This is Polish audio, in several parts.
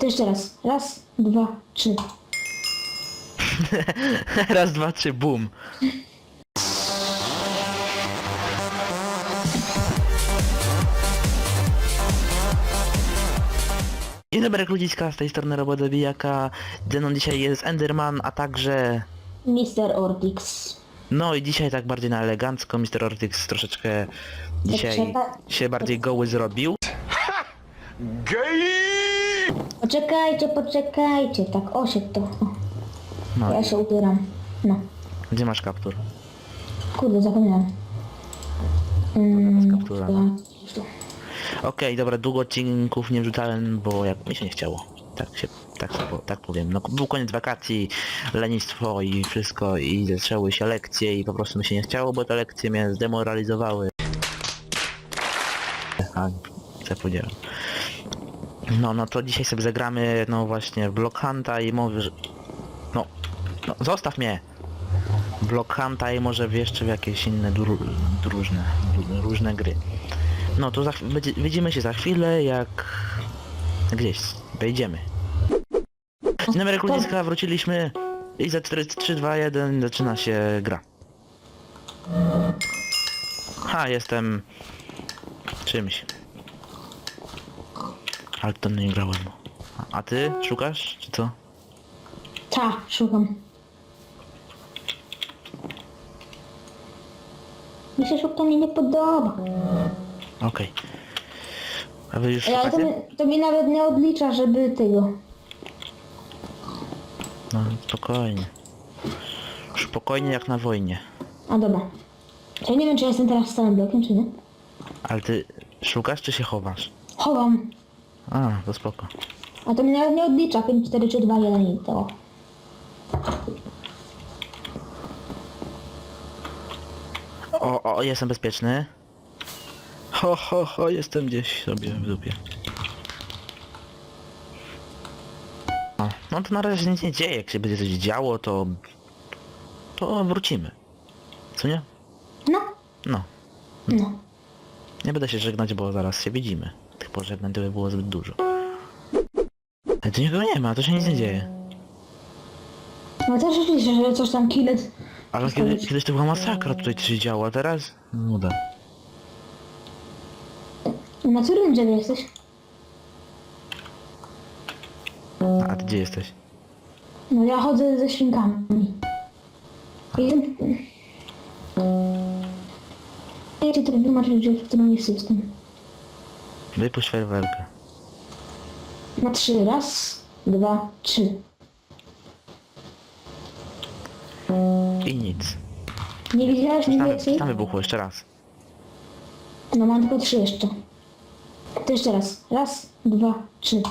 To jeszcze raz. Raz, dwa, trzy. Raz, dwa, trzy, bum. Dzień dobry ludziska, z tej strony Robot Zabijaka. Ze mną dzisiaj jest Enderman, a także... Mister Ortix. No i dzisiaj tak bardziej na elegancko, Mr. Ortix troszeczkę dzisiaj trzeba- się bardziej goły zrobił. Poczekajcie, poczekajcie. Tak, osiek to. O, No, ja się ubieram. No. gdzie masz kaptur? Kurde, zapomniałem. Mm, kaptura. tak, już tu. Okej, dobra, długo odcinków nie wrzucałem, bo jak mi się nie chciało. Tak się, tak, po- tak powiem. No był koniec wakacji, lenistwo i wszystko i zaczęły się lekcje i po prostu mi się nie chciało, bo te lekcje mnie zdemoralizowały. A, co ja powiedziałem. No, no to dzisiaj sobie zagramy, no właśnie, Block Hunta i mówię, że... No, no, zostaw mnie! Block i może jeszcze w jakieś inne dru, drużne, różne gry. No to za, widzimy się za chwilę, jak gdzieś wejdziemy. Dzień dobry ludziska, wróciliśmy i za 4, 3, 2, 1 zaczyna się gra. Ha, jestem czymś. Ale to nie grałem. A- ty szukasz, czy co? Ta, szukam. Mi się szukanie nie podoba. Okej. A wy już Ej, Ale to, szukacie? mi- to mi nawet nie odlicza, żeby tego. No spokojnie. Spokojnie jak na wojnie. A dobra. Ja nie wiem, czy ja jestem teraz stałym blokiem, czy nie. Ale ty szukasz czy się chowasz? Chowam. A, to spoko. A to mi nawet nie odlicza. 5, 4, 3, 2, 1 i to. O, o, jestem bezpieczny. Ho, ho, ho, jestem gdzieś sobie w dupie. O, no to na razie się nic nie dzieje. Jak się będzie coś działo, to... To wrócimy. Co nie? No. No. No. Nie będę się żegnać, bo zaraz się widzimy. Tych pożegnań to by było zbyt dużo. Ale tu nikogo nie ma, to się nic nie dzieje. No też słyszę, że coś tam killet. Ale kiedy, kiedyś to była masakra tutaj co się działo, a teraz? Nuda. Na którym drzewie jesteś? A ty gdzie jesteś? No ja chodzę ze świnkami. Jestem... Ja ci teraz wytłumaczyć, gdzie, w którym miejscu jestem. Wypuść fajerwerkę. Na trzy. Raz, dwa, trzy. I nic. Nie widziałeś nic Tam, więcej? tam wybuchło jeszcze raz. No mam tylko trzy jeszcze. To jeszcze raz. Raz, dwa, trzy.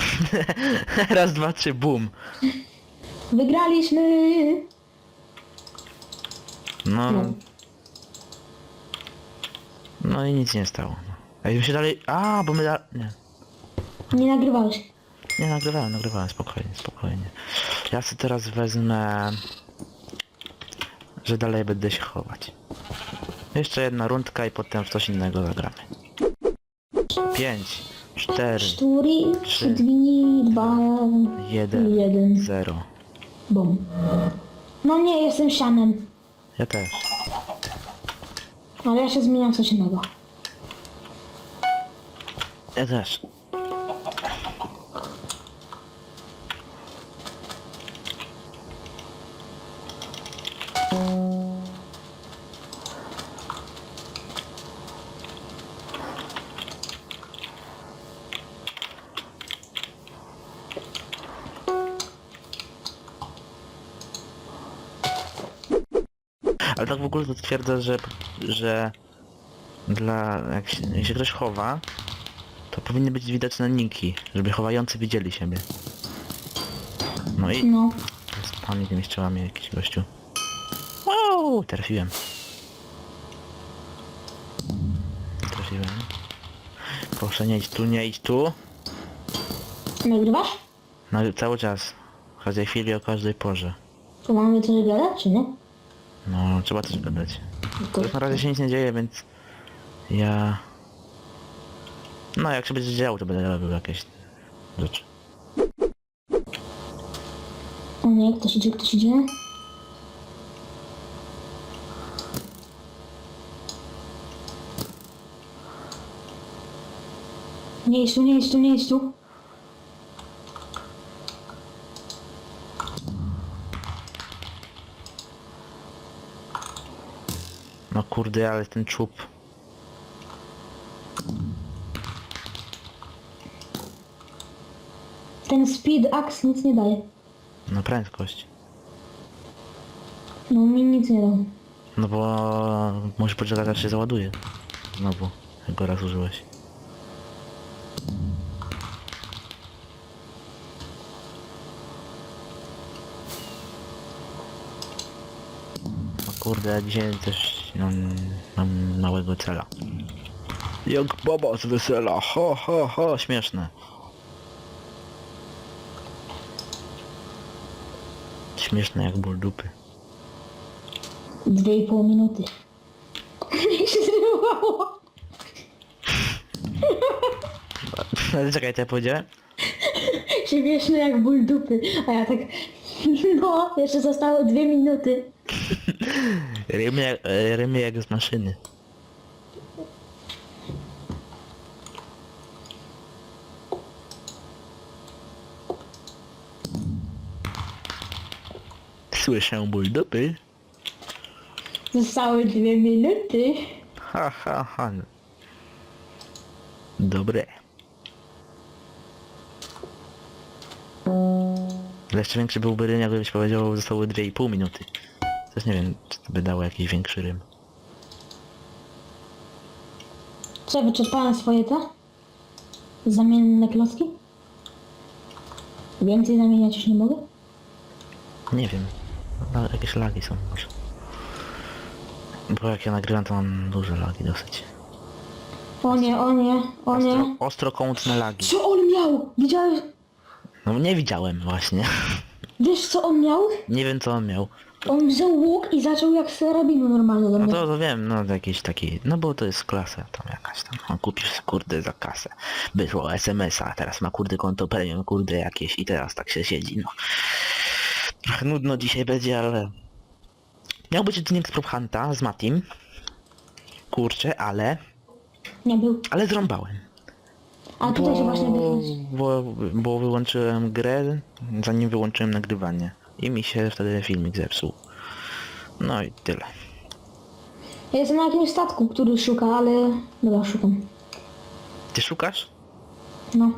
raz, dwa, trzy, bum. Wygraliśmy! No. No. No i nic nie stało. Ej, my się dalej... A, bo my da... Nie. Nie nagrywałeś. Nie, nagrywałem, nagrywałem, spokojnie, spokojnie. Ja sobie teraz wezmę... Że dalej będę się chować. Jeszcze jedna rundka i potem w coś innego zagramy. Pięć, cztery, Czturi, Trzy. dwie, dwa, jeden, jeden. zero. Bum. No nie, jestem sianem. Ja też. Ale ja się zmieniam w coś innego. Ja też. Ale tak w ogóle to twierdzę, że, że dla, jak się, jak się ktoś chowa, to powinny być widoczne niki, żeby chowający widzieli siebie. No i No. spawnie tymi strzałami jakiś gościu. Wow, trafiłem. Trafiłem. Proszę nie idź tu, nie idź tu. Nagrywasz? No cały czas. W każdej chwili, o każdej porze. To mamy coś gadać, czy nie? No, trzeba też gadać. Już na razie się nic nie dzieje, więc ja... No jak się będzie działo, to będę robił jakieś rzeczy. O nie, ktoś idzie, ktoś idzie. Nie jest tu, nie jest tu, nie jest tu. No kurde, ale ten czub. Ten speed axe nic nie daje. Na prędkość. No mi nic nie dał. No bo musisz poczekać aż się załaduje. Znowu, jak go raz użyłeś. O kurde, dzisiaj też mam, mam małego cela. Jak baba z wesela, ho ho ho, śmieszne. Śmieszne jak ból dupy. Dwie i pół minuty. Mi się zrywało. Czekaj, co ja powiedziałem? Śmieszne jak ból dupy. A ja tak... No, jeszcze zostało dwie minuty. Rymy jak, e, rymy jak z maszyny. Słyszę ból dupy. Zostały dwie minuty. Ha ha ha. Dobre. Jeszcze większy byłby rym, jakbyś powiedział, zostały 2,5 minuty. Też nie wiem, czy to by dało jakiś większy rym. Ja wyczerpałem swoje te? Zamienne klocki? Więcej zamieniać już nie mogę? Nie wiem. No, jakieś lagi są może. Bo jak ja nagrywam, to mam duże lagi dosyć. O nie, o nie, o nie. Ostro, ostrokątne lagi. Co on miał? Widziałeś? No nie widziałem właśnie. Wiesz co on miał? nie wiem co on miał. On wziął łuk i zaczął jak z karabinu normalnie do No mnie. to, to wiem, no jakiś taki, no bo to jest klasa tam jakaś tam. No, kupisz kurde za kasę. Wyszło SMS-a, teraz ma kurde konto premium, kurde jakieś i teraz tak się siedzi, no. Trochę nudno dzisiaj będzie, ale... Miał być odcinek z Prop Hunta, z Matim. Kurczę, ale... Nie był. ale zrąbałem. A tutaj się właśnie bo, bo, bo wyłączyłem grę, zanim wyłączyłem nagrywanie. I mi się wtedy filmik zepsuł. No i tyle. Ja jestem na jakimś statku, który szuka, ale... Dobra, szukam. Ty szukasz? No.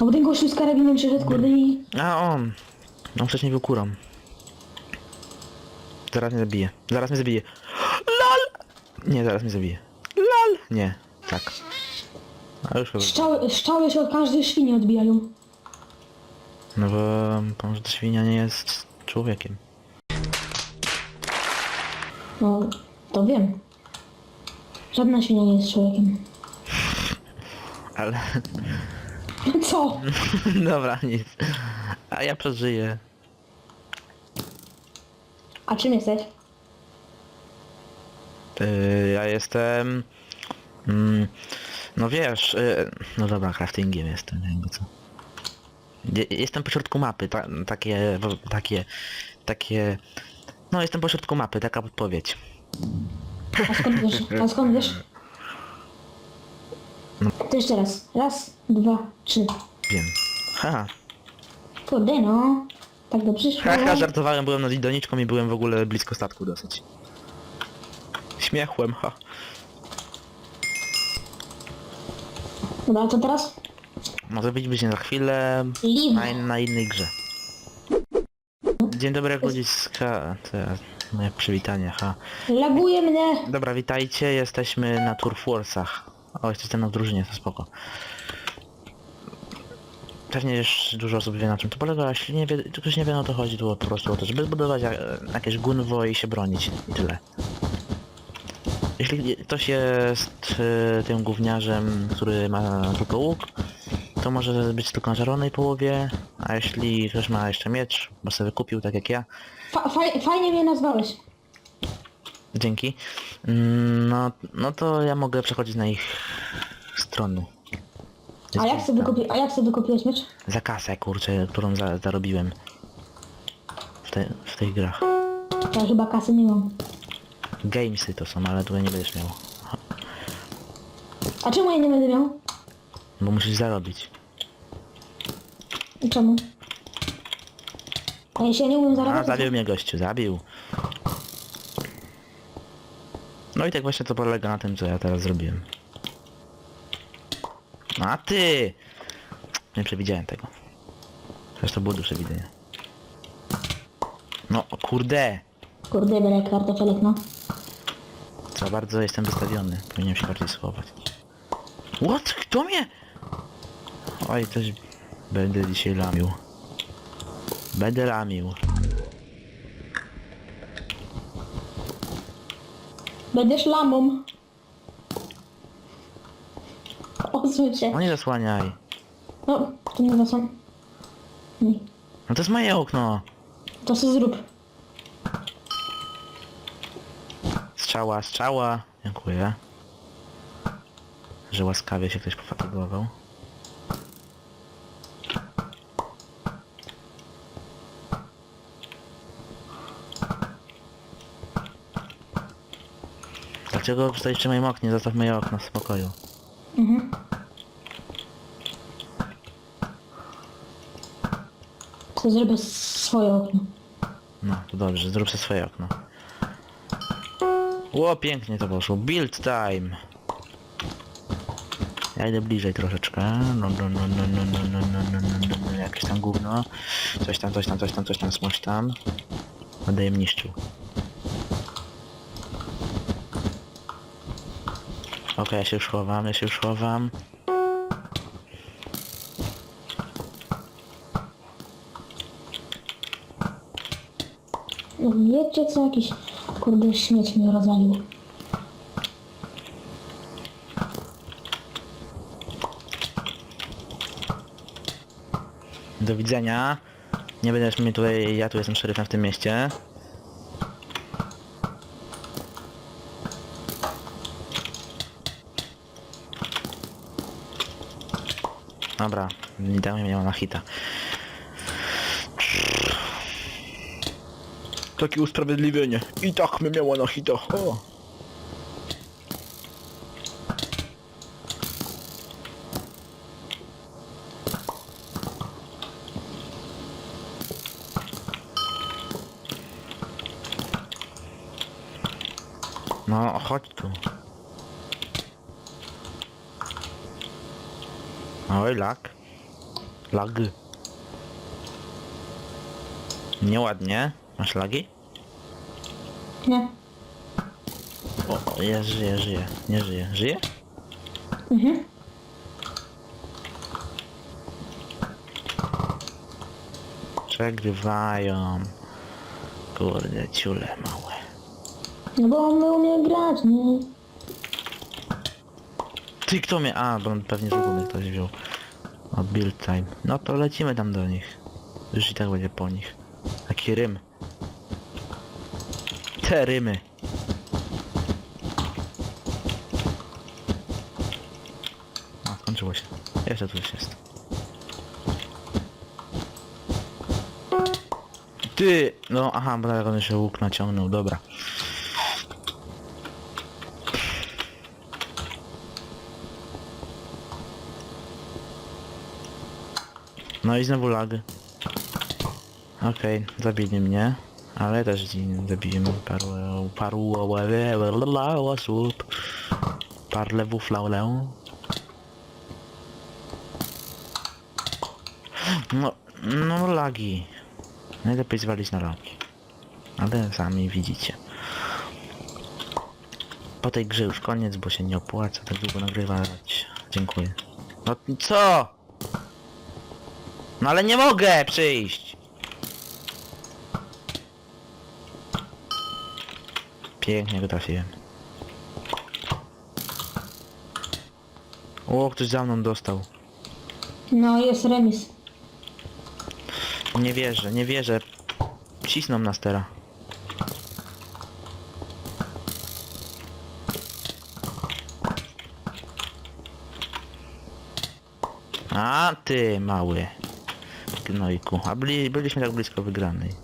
A bo ten gościu z karabinem przyszedł, kurde i... A on. On wcześniej był kurą. Zaraz mnie zabije. Zaraz mnie zabije. LOL! Nie, zaraz mnie zabije. LOL! Nie. Tak. A już chyba. Szczały, szczały się od każdej świni odbijają. No bo może ta świnia nie jest człowiekiem. No, to wiem. Żadna świnia nie jest człowiekiem. Ale... Co? Dobra, nic. A ja przeżyję. A czym jesteś? Yy, ja jestem... Mm, no wiesz, yy, no dobra, craftingiem jestem, jakby co. Je- Jestem pośrodku mapy, ta, takie, takie, takie... No jestem pośrodku mapy, taka podpowiedź. A skąd wiesz? A skąd wiesz? To jeszcze raz. Raz, dwa, trzy. Wiem. Haha, Kurde no. Tak dobrze szło. haha, żartowałem, byłem nad doniczką i byłem w ogóle blisko statku dosyć. Śmiechłem, ha. Dobra, to teraz? Może widzimy się za chwilę na, na innej grze. Dzień dobry, jak ludziska... te- Moje przywitanie, ha. Laguje mnie. Dobra, witajcie, jesteśmy na Turf Warsach. O, jestem na drużynie, to spoko. Pewnie już dużo osób wie na czym to polega, a jeśli nie wie, ktoś nie wie no to chodzi tu po prostu o to, żeby zbudować e, jakieś gunwo i się bronić i tyle. Jeśli ktoś jest e, tym gówniarzem, który ma tylko łuk, to może być tylko na czerwonej połowie, a jeśli ktoś ma jeszcze miecz, bo sobie wykupił tak jak ja, Fa faj fajnie mnie nazwałeś. Dzięki. Mm, No, no to ja mogę przechodzić na ich strony. A jak sobie, kupi, a jak sobie kupiłeś miecz? Za kasę, kurczę, którą za, zarobiłem. W, te, w tych grach. Ja chyba kasy nie mam. Gamesy to są, ale tutaj nie będziesz miał. A czemu ja nie będę miał? Bo musisz zarobić. I czemu? A jeśli ja nie umiem A, zarabiać, zabił mnie gościu, zabił. No i tak właśnie to polega na tym, co ja teraz zrobiłem. A ty! Nie przewidziałem tego. To było do przewidzenia. No, o kurde! Kurde, biorę kartofelek, no. Za bardzo jestem wystawiony. Powinienem się bardziej schować. What? Kto mnie? Oj, też będę dzisiaj lamił. Będę lamił. Będziesz lamą. Się. No nie zasłaniaj. No, to nie zasłon. Nie. No to jest moje okno. To co zrób. Strzała, strzała. Dziękuję. Że łaskawie się ktoś pofatygował. Dlaczego stoisz przy moim oknie? Zostaw moje okno w spokoju. Co zrobię swoje okno. No, to dobrze, zrób sobie swoje okno. Ło, pięknie to poszło. Build time. Ja idę bliżej troszeczkę. No, no, no, no, no, no, no, no, no, no, no, no, jakieś tam gówno. Coś tam, coś tam, coś tam, coś tam, coś tam. Będę jem niszczył. Okej, ja się już chowam, ja się już chowam. No wiecie co, jakiś kurde śmieć mnie rozwalił. Do widzenia. Nie będziesz mnie tutaj, ja tu jestem szeryfem w tym mieście. Dobra, nie dał mi miała na hita. Takie usprawiedliwienie. I tak mnie miała na hita. O. No, chodź tu. Oj, lag. Lag. Nieładnie. Masz lagi? Nie. O, o, ja żyję, żyję. Nie żyję. Żyję? Mhm. Przegrywają. Kurde, ciule małe. No bo on nie umie grać, nie? Ty, kto mnie... A, bo on pewnie z góry ktoś wziął. O, build time. No to lecimy tam do nich. Już i tak będzie po nich. Taki rym. Te. A, skończyło się. Jeszcze tu jest. Ty! No, aha, bo tak on się łuk naciągnął, dobra. No i znowu lag. Okej, zabili mnie. Ale też zabiłem paru, paru osób. Parle wuflaulę. No, no lagi. Najlepiej zwalić na lagi. Ale sami widzicie. Po tej grze już koniec, bo się nie opłaca tak długo nagrywać. Dziękuję. No co? No ale nie mogę przyjść. Pięknie go trafiłem. O, ktoś za mną dostał. No jest remis. Nie wierzę, nie wierzę. Cisną nas teraz. A ty mały gnojku. A byli, byliśmy tak blisko wygranej.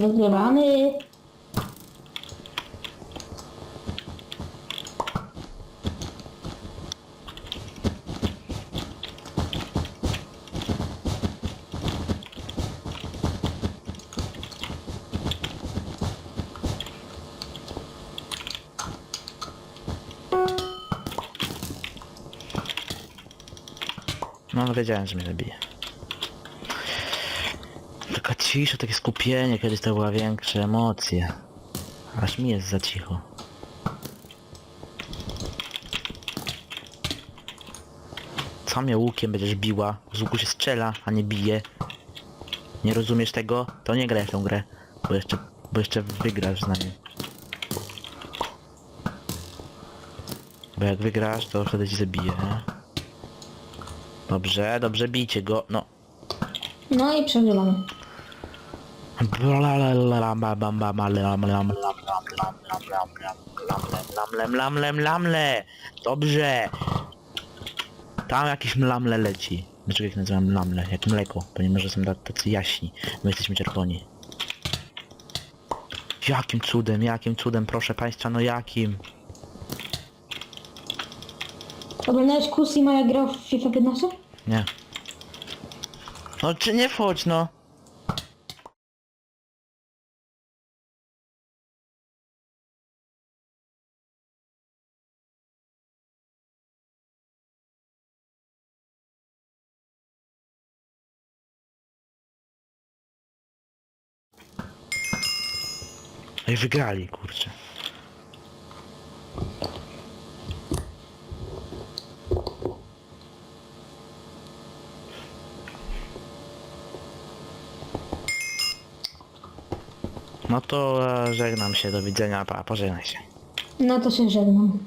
Wygrywamy. No no wiedziałem, że mnie zabije. Cisza, takie skupienie, kiedyś to była większe emocje. Aż mi jest za cicho. Co mnie łukiem będziesz biła? Z łuku się strzela, a nie bije. Nie rozumiesz tego? To nie graj w tą grę. Bo jeszcze, bo jeszcze wygrasz z nami. Bo jak wygrasz, to wtedy ci zabiję. Dobrze, dobrze, bijcie go. No. No i przegrywamy. Lamle. Dobrze. Tam jakiś mlamle leci. Dlaczego ich nazywam lamle? Jak mleko, ponieważ są tacy jaśni. My jesteśmy czerwoni. Jakim cudem, jakim cudem, proszę państwa, no jakim? Oglądałeś Kusima jak grał w FIFA 15? Nie. No czy nie wchodź, no. Ej, wygrali, kurczę. No to e, żegnam się, do widzenia, pa, pożegnaj się. No to się żegnam.